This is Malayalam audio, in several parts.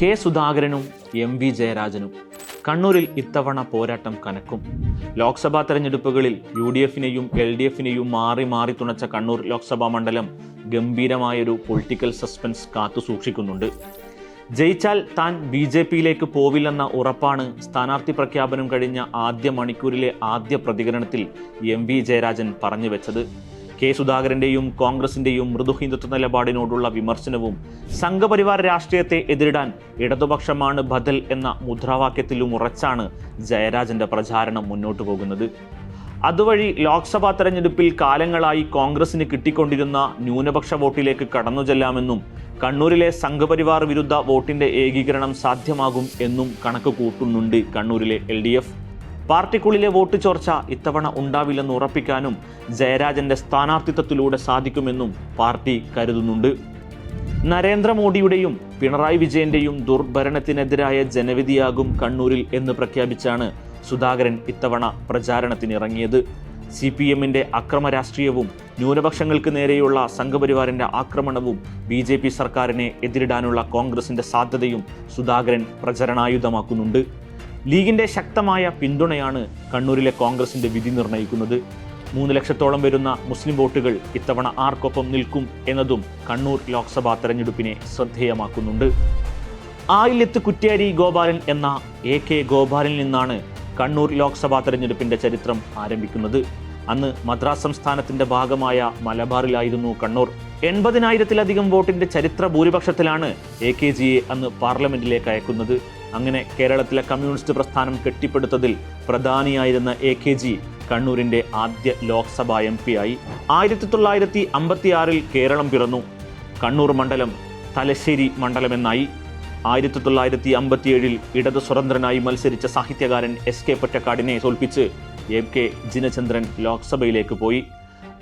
കെ സുധാകരനും എം വി ജയരാജനും കണ്ണൂരിൽ ഇത്തവണ പോരാട്ടം കനക്കും. ലോക്സഭാ തെരഞ്ഞെടുപ്പുകളിൽ യു ഡി എഫിനെയും എൽ ഡി എഫിനെയും മാറി മാറി തുണച്ച കണ്ണൂർ ലോക്സഭാ മണ്ഡലം ഗംഭീരമായൊരു പൊളിറ്റിക്കൽ സസ്പെൻസ് കാത്തു സൂക്ഷിക്കുന്നുണ്ട്. ജയിച്ചാൽ താൻ ബി ജെ പിയിലേക്ക് പോവില്ലെന്ന ഉറപ്പാണ് സ്ഥാനാർത്ഥി പ്രഖ്യാപനം കഴിഞ്ഞ ആദ്യ മണിക്കൂറിലെ ആദ്യ പ്രതികരണത്തിൽ എം വി ജയരാജൻ പറഞ്ഞു വെച്ചത്. കെ സുധാകരന്റെയും കോൺഗ്രസിന്റെയും മൃദുഹിന്ദുത്വ നിലപാടിനോടുള്ള വിമർശനവും സംഘപരിവാർ രാഷ്ട്രീയത്തെ എതിരിടാൻ ഇടതുപക്ഷമാണ് ബദൽ എന്ന മുദ്രാവാക്യത്തിലും ഉറച്ചാണ് ജയരാജന്റെ പ്രചാരണം മുന്നോട്ടു പോകുന്നത്. അതുവഴി ലോക്സഭാ തെരഞ്ഞെടുപ്പിൽ കാലങ്ങളായി കോൺഗ്രസിന് കിട്ടിക്കൊണ്ടിരുന്ന ന്യൂനപക്ഷ വോട്ടിലേക്ക് കടന്നു ചെല്ലാമെന്നും കണ്ണൂരിലെ സംഘപരിവാർ വിരുദ്ധ വോട്ടിന്റെ ഏകീകരണം സാധ്യമാകും എന്നും കണക്ക് കൂട്ടുന്നുണ്ട് കണ്ണൂരിലെ എൽ പാർട്ടിക്കുള്ളിലെ വോട്ട് ചോർച്ച ഇത്തവണ ഉണ്ടാവില്ലെന്ന് ഉറപ്പിക്കാനും ജയരാജന്റെ സ്ഥാനാർത്ഥിത്വത്തിലൂടെ സാധിക്കുമെന്നും പാർട്ടി കരുതുന്നുണ്ട്. നരേന്ദ്രമോദിയുടെയും പിണറായി വിജയന്റെയും ദുർഭരണത്തിനെതിരായ ജനവിധിയാകും കണ്ണൂരിൽ എന്ന് പ്രഖ്യാപിച്ചാണ് സുധാകരൻ ഇത്തവണ പ്രചാരണത്തിനിറങ്ങിയത്. സി പി എമ്മിന്റെ അക്രമ രാഷ്ട്രീയവും ന്യൂനപക്ഷങ്ങൾക്ക് നേരെയുള്ള സംഘപരിവാറിന്റെ ആക്രമണവും ബി ജെ പി സർക്കാരിനെ എതിരിടാനുള്ള കോൺഗ്രസിന്റെ സാധ്യതയും സുധാകരൻ പ്രചരണായുധമാക്കുന്നുണ്ട്. ലീഗിന്റെ ശക്തമായ പിന്തുണയാണ് കണ്ണൂരിലെ കോൺഗ്രസിന്റെ വിധി നിർണയിക്കുന്നത് മൂന്ന് ലക്ഷത്തോളം വരുന്ന മുസ്ലിം വോട്ടുകൾ ഇത്തവണ ആർക്കൊപ്പം നിൽക്കും എന്നതും കണ്ണൂർ ലോക്സഭാ തെരഞ്ഞെടുപ്പിനെ ശ്രദ്ധേയമാക്കുന്നുണ്ട്. ആയില്യത്ത് കുറ്റ്യാരി ഗോപാലൻ എന്ന എ കെ ഗോപാലനിൽ നിന്നാണ് കണ്ണൂർ ലോക്സഭാ തെരഞ്ഞെടുപ്പിന്റെ ചരിത്രം ആരംഭിക്കുന്നത്. അന്ന് മദ്രാസ് സംസ്ഥാനത്തിന്റെ ഭാഗമായ മലബാറിലായിരുന്നു കണ്ണൂർ. എൺപതിനായിരത്തിലധികം വോട്ടിന്റെ ചരിത്ര ഭൂരിപക്ഷത്തിലാണ് എ കെ ജിയെ അന്ന് പാർലമെന്റിലേക്ക് അയക്കുന്നത്. അങ്ങനെ കേരളത്തിലെ കമ്മ്യൂണിസ്റ്റ് പ്രസ്ഥാനം കെട്ടിപ്പടുത്തതിൽ പ്രധാനിയായിരുന്ന എ കെ ജി കണ്ണൂരിന്റെ ആദ്യ ലോക്സഭാ എം ആയി. ആയിരത്തി തൊള്ളായിരത്തി അമ്പത്തി ആറിൽ കേരളം പിറന്നു. കണ്ണൂർ മണ്ഡലം തലശ്ശേരി മണ്ഡലമെന്നായി. ആയിരത്തി തൊള്ളായിരത്തി അമ്പത്തിയേഴിൽ ഇടത് സ്വതന്ത്രനായി മത്സരിച്ച സാഹിത്യകാരൻ എസ് കെ പൊറ്റക്കാടിനെ തോൽപ്പിച്ച് എ കെ ജിനചന്ദ്രൻ ലോക്സഭയിലേക്ക് പോയി.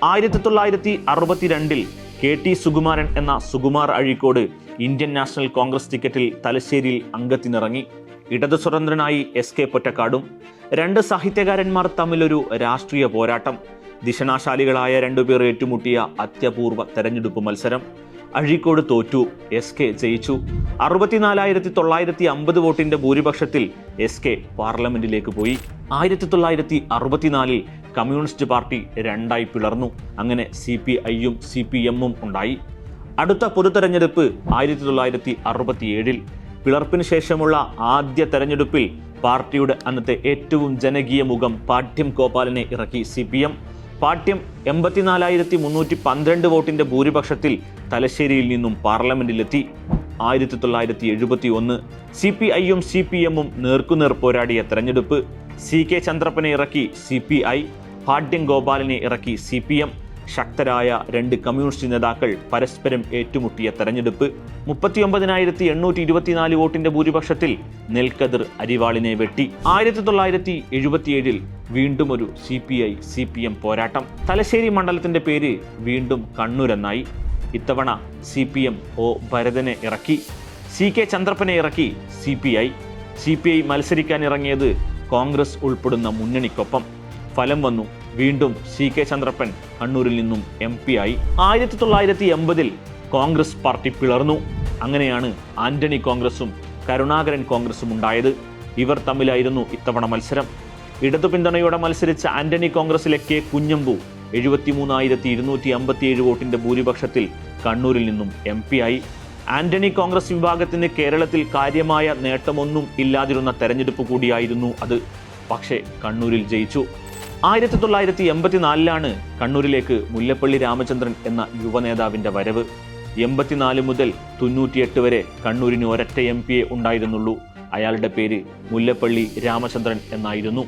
ആയിരത്തി തൊള്ളായിരത്തി അറുപത്തിരണ്ടിൽ കെ ടി സുകുമാരൻ എന്ന Sukumar Azhikode Indian national congress ടിക്കറ്റിൽ തലശ്ശേരിയിൽ അംഗത്തിനിറങ്ങി. ഇടതു സ്വതന്ത്രനായി എസ് കെ പൊറ്റക്കാടും രണ്ട് സാഹിത്യകാരന്മാർ തമ്മിലൊരു രാഷ്ട്രീയ പോരാട്ടം ദിശനാശാലികളായ രണ്ടുപേർ ഏറ്റുമുട്ടിയ അത്യപൂർവ തെരഞ്ഞെടുപ്പ് മത്സരം. അഴീക്കോട് തോറ്റു എസ് കെ ജയിച്ചു. അറുപത്തിനാലായിരത്തി തൊള്ളായിരത്തി അമ്പത് വോട്ടിന്റെ ഭൂരിപക്ഷത്തിൽ എസ് കെ പാർലമെന്റിലേക്ക് പോയി. ആയിരത്തി തൊള്ളായിരത്തി അറുപത്തിനാലിൽ കമ്മ്യൂണിസ്റ്റ് പാർട്ടി രണ്ടായി പിളർന്നു. അങ്ങനെ സി പി ഐയും സി പി എമ്മും ഉണ്ടായി. അടുത്ത പൊതുതെരഞ്ഞെടുപ്പ് ആയിരത്തി തൊള്ളായിരത്തി അറുപത്തിയേഴിൽ. പിളർപ്പിന് ശേഷമുള്ള ആദ്യ തെരഞ്ഞെടുപ്പിൽ പാർട്ടിയുടെ അന്നത്തെ ഏറ്റവും ജനകീയ മുഖം പാഠ്യം ഗോപാലിനെ ഇറക്കി സി പി എം പാഠ്യം എൺപത്തിനാലായിരത്തി മുന്നൂറ്റി പന്ത്രണ്ട് വോട്ടിന്റെ ഭൂരിപക്ഷത്തിൽ തലശ്ശേരിയിൽ നിന്നും പാർലമെന്റിലെത്തി. ആയിരത്തി തൊള്ളായിരത്തി എഴുപത്തി ഒന്ന് സി പി ഐയും സി പി എമ്മും നേർക്കുനേർ പോരാടിയ തെരഞ്ഞെടുപ്പ്. സി കെ ചന്ദ്രപ്പനെ ഇറക്കി സി പി ഐ പാഠ്യം ഗോപാലിനെ ഇറക്കി സി പി എം ശക്തരായ രണ്ട് കമ്മ്യൂണിസ്റ്റ് നേതാക്കൾ പരസ്പരം ഏറ്റുമുട്ടിയ തെരഞ്ഞെടുപ്പ് മുപ്പത്തിയൊമ്പതിനായിരത്തി എണ്ണൂറ്റി ഇരുപത്തിനാല് വോട്ടിന്റെ ഭൂരിപക്ഷത്തിൽ നെൽക്കതിർ അരിവാളിനെ വെട്ടി. ആയിരത്തി തൊള്ളായിരത്തി എഴുപത്തിയേഴിൽ വീണ്ടും ഒരു C P I C P M പോരാട്ടം. തലശ്ശേരി മണ്ഡലത്തിന്റെ പേര് വീണ്ടും കണ്ണൂരെന്നായി. ഇത്തവണ സി പി എം ഒ ഭരതനെ ഇറക്കി. സി കെ ചന്ദ്രപ്പനെ ഇറക്കി C P I C P I മത്സരിക്കാൻ ഇറങ്ങിയത് കോൺഗ്രസ് ഉൾപ്പെടുന്ന മുന്നണിക്കൊപ്പം. ഫലം വന്നു വീണ്ടും സി കെ ചന്ദ്രപ്പൻ കണ്ണൂരിൽ നിന്നും എം പി ആയി. ആയിരത്തി തൊള്ളായിരത്തി എൺപതിൽ കോൺഗ്രസ് പാർട്ടി പിളർന്നു. അങ്ങനെയാണ് ആന്റണി കോൺഗ്രസും കരുണാകരൻ കോൺഗ്രസും ഉണ്ടായത്. ഇവർ തമ്മിലായിരുന്നു ഇത്തവണ മത്സരം. ഇടതു പിന്തുണയോടെ മത്സരിച്ച ആന്റണി കോൺഗ്രസിലെ കെ കുഞ്ഞമ്പു എഴുപത്തിമൂന്നായിരത്തി ഇരുന്നൂറ്റി അമ്പത്തിയേഴ് വോട്ടിന്റെ ഭൂരിപക്ഷത്തിൽ കണ്ണൂരിൽ നിന്നും എം പി ആയി. ആന്റണി കോൺഗ്രസ് വിഭാഗത്തിന് കേരളത്തിൽ കാര്യമായ നേട്ടമൊന്നും ഇല്ലാതിരുന്ന തെരഞ്ഞെടുപ്പ് കൂടിയായിരുന്നു അത്. പക്ഷേ കണ്ണൂരിൽ ജയിച്ചു. ആയിരത്തി തൊള്ളായിരത്തി എൺപത്തിനാലിലാണ് കണ്ണൂരിലേക്ക് മുല്ലപ്പള്ളി രാമചന്ദ്രൻ എന്ന യുവനേതാവിന്റെ വരവ്. എൺപത്തിനാല് മുതൽ തൊണ്ണൂറ്റിയെട്ട് വരെ കണ്ണൂരിന് ഒരൊറ്റ എം പിയെ ഉണ്ടായിരുന്നുള്ളൂ. അയാളുടെ പേര് മുല്ലപ്പള്ളി രാമചന്ദ്രൻ എന്നായിരുന്നു.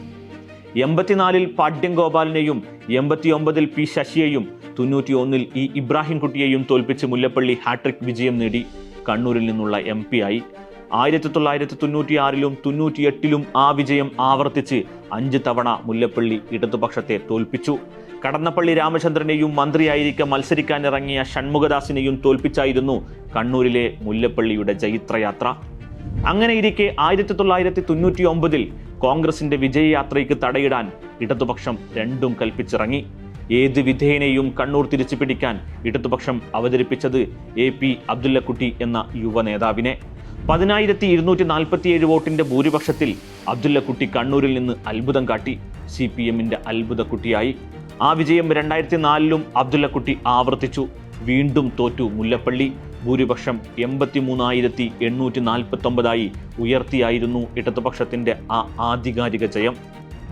എൺപത്തിനാലിൽ പാഡ്യം ഗോപാലിനെയും എൺപത്തിയൊമ്പതിൽ പി ശശിയെയും തൊണ്ണൂറ്റിയൊന്നിൽ ഇ ഇബ്രാഹിംകുട്ടിയെയും തോൽപ്പിച്ച് മുല്ലപ്പള്ളി ഹാട്രിക് വിജയം നേടി. കണ്ണൂരിൽ നിന്നുള്ള എം ആയി. ആയിരത്തി തൊള്ളായിരത്തി തൊണ്ണൂറ്റിയാറിലും തൊണ്ണൂറ്റിയെട്ടിലും ആ വിജയം ആവർത്തിച്ച് അഞ്ച് തവണ മുല്ലപ്പള്ളി ഇടതുപക്ഷത്തെ തോൽപ്പിച്ചു. കടന്നപ്പള്ളി രാമചന്ദ്രനെയും മന്ത്രിയായിരിക്കെ മത്സരിക്കാനിറങ്ങിയ ഷൺമുഖദാസിനെയും തോൽപ്പിച്ചായിരുന്നു കണ്ണൂരിലെ മുല്ലപ്പള്ളിയുടെ ജൈത്രയാത്ര. അങ്ങനെ ഇരിക്കെ ആയിരത്തി തൊള്ളായിരത്തി തൊണ്ണൂറ്റി ഒമ്പതിൽ കോൺഗ്രസിന്റെ വിജയയാത്രയ്ക്ക് തടയിടാൻ ഇടതുപക്ഷം രണ്ടും കൽപ്പിച്ചിറങ്ങി. ഏത് വിധേയനെയും കണ്ണൂർ തിരിച്ചു പിടിക്കാൻ ഇടതുപക്ഷം അവതരിപ്പിച്ചത് എ പി അബ്ദുല്ലക്കുട്ടി എന്ന യുവ നേതാവിനെ പതിനായിരത്തി ഇരുന്നൂറ്റി നാൽപ്പത്തിയേഴ് വോട്ടിന്റെ ഭൂരിപക്ഷത്തിൽ അബ്ദുല്ലക്കുട്ടി കണ്ണൂരിൽ നിന്ന് അത്ഭുതം കാട്ടി. സി പി എമ്മിന്റെ അത്ഭുതക്കുട്ടിയായി. ആ വിജയം രണ്ടായിരത്തി നാലിലും അബ്ദുല്ലക്കുട്ടി ആവർത്തിച്ചു. വീണ്ടും തോറ്റു മുല്ലപ്പള്ളി. ഭൂരിപക്ഷം എൺപത്തി മൂന്നായിരത്തി എണ്ണൂറ്റി നാൽപ്പത്തൊമ്പതായി ഉയർത്തിയായിരുന്നു ഇടതുപക്ഷത്തിന്റെ ആ ആധികാരിക ജയം.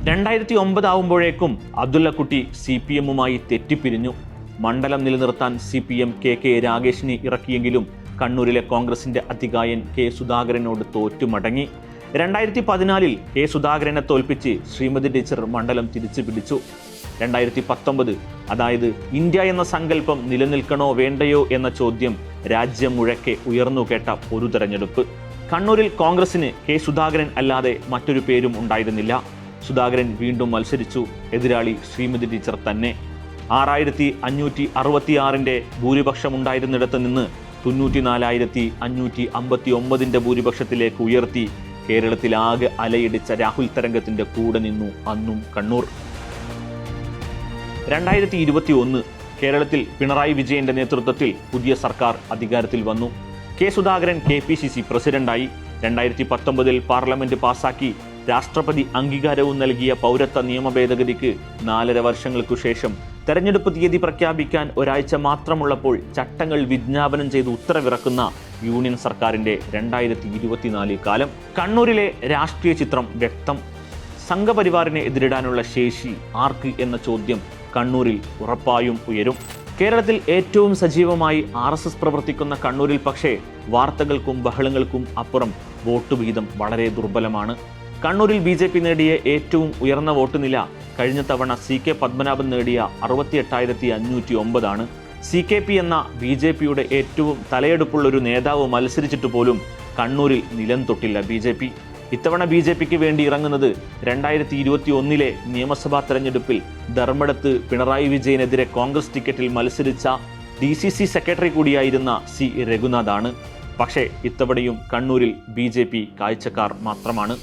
രണ്ടായിരത്തി ഒമ്പതാവുമ്പോഴേക്കും അബ്ദുല്ലക്കുട്ടി സി പി എമ്മുമായി തെറ്റിപ്പിരിഞ്ഞു. മണ്ഡലം നിലനിർത്താൻ C P M K K രാഗേഷിനെ ഇറക്കിയെങ്കിലും കണ്ണൂരിലെ കോൺഗ്രസിന്റെ അധികായൻ കെ സുധാകരനോട് തോറ്റു മടങ്ങി രണ്ടായിരത്തി പതിനാലിൽ കെ സുധാകരനെ തോൽപ്പിച്ച് ശ്രീമതി ടീച്ചർ മണ്ഡലം തിരിച്ചു പിടിച്ചു. രണ്ടായിരത്തി പത്തൊമ്പത് അതായത് ഇന്ത്യ എന്ന സങ്കല്പം നിലനിൽക്കണോ വേണ്ടയോ എന്ന ചോദ്യം രാജ്യം മുഴക്കെ ഉയർന്നു കേട്ട ഒരു തെരഞ്ഞെടുപ്പ്. കണ്ണൂരിൽ കോൺഗ്രസിന് കെ സുധാകരൻ അല്ലാതെ മറ്റൊരു പേരും ഉണ്ടായിരുന്നില്ല. സുധാകരൻ വീണ്ടും മത്സരിച്ചു. എതിരാളി ശ്രീമതി ടീച്ചർ തന്നെ. ആറായിരത്തി അഞ്ഞൂറ്റി അറുപത്തിയാറിന്റെ ഭൂരിപക്ഷം ഉണ്ടായിരുന്നിടത്ത് നിന്ന് തൊണ്ണൂറ്റിനാലായിരത്തി അഞ്ഞൂറ്റി അമ്പത്തി ഒമ്പതിന്റെ ഭൂരിപക്ഷത്തിലേക്ക് ഉയർത്തി. കേരളത്തിലാകെ അലയിടിച്ച രാഹുൽ തരംഗത്തിന്റെ കൂടെ നിന്നു അന്നും കണ്ണൂർ. രണ്ടായിരത്തി ഇരുപത്തി ഒന്ന് കേരളത്തിൽ പിണറായി വിജയന്റെ നേതൃത്വത്തിൽ പുതിയ സർക്കാർ അധികാരത്തിൽ വന്നു. K Sudhakaran K P C C പ്രസിഡന്റായി. രണ്ടായിരത്തി പത്തൊമ്പതിൽ പാർലമെന്റ് പാസാക്കി. രാഷ്ട്രപതി അംഗീകാരവും നൽകിയ പൗരത്വ നിയമ ഭേദഗതിക്ക് നാലര വർഷങ്ങൾക്കു ശേഷം തെരഞ്ഞെടുപ്പ് തീയതി പ്രഖ്യാപിക്കാൻ ഒരാഴ്ച മാത്രമുള്ളപ്പോൾ ചട്ടങ്ങൾ വിജ്ഞാപനം ചെയ്ത് ഉത്തരവിറക്കുന്ന യൂണിയൻ സർക്കാരിന്റെ രണ്ടായിരത്തി ഇരുപത്തിനാല് കാലം കണ്ണൂരിലെ രാഷ്ട്രീയ ചിത്രം വ്യക്തം. സംഘപരിവാറിനെ എതിരിടാനുള്ള ശേഷി ആർക്ക് എന്ന ചോദ്യം കണ്ണൂരിൽ ഉറപ്പായും ഉയരും. കേരളത്തിൽ ഏറ്റവും സജീവമായി ആർ എസ് എസ് പ്രവർത്തിക്കുന്ന കണ്ണൂരിൽ പക്ഷേ വാർത്തകൾക്കും ബഹളങ്ങൾക്കും അപ്പുറം വോട്ട് വിഹിതം വളരെ ദുർബലമാണ്. കണ്ണൂരിൽ ബി ജെ പി നേടിയ ഏറ്റവും ഉയർന്ന വോട്ട് നില കഴിഞ്ഞ തവണ സി കെ പത്മനാഭൻ നേടിയ അറുപത്തി എട്ടായിരത്തി അഞ്ഞൂറ്റി ഒമ്പതാണ് സി കെ പി എന്ന ബി ജെ പിയുടെ ഏറ്റവും തലയെടുപ്പുള്ള ഒരു നേതാവ് മത്സരിച്ചിട്ട് പോലും കണ്ണൂരിൽ നിലം തൊട്ടില്ല ബി ജെ പി. ഇത്തവണ ബി ജെ പിക്ക് വേണ്ടി ഇറങ്ങുന്നത് രണ്ടായിരത്തി ഇരുപത്തി ഒന്നിലെ നിയമസഭാ തെരഞ്ഞെടുപ്പിൽ ധർമ്മടത്ത് പിണറായി വിജയനെതിരെ കോൺഗ്രസ് ടിക്കറ്റിൽ മത്സരിച്ച ഡി സി സി സെക്രട്ടറി കൂടിയായിരുന്ന സി രഘുനാഥാണ്. പക്ഷേ ഇത്തവണയും കണ്ണൂരിൽ ബി ജെ പി കാഴ്ചക്കാർ മാത്രമാണ്.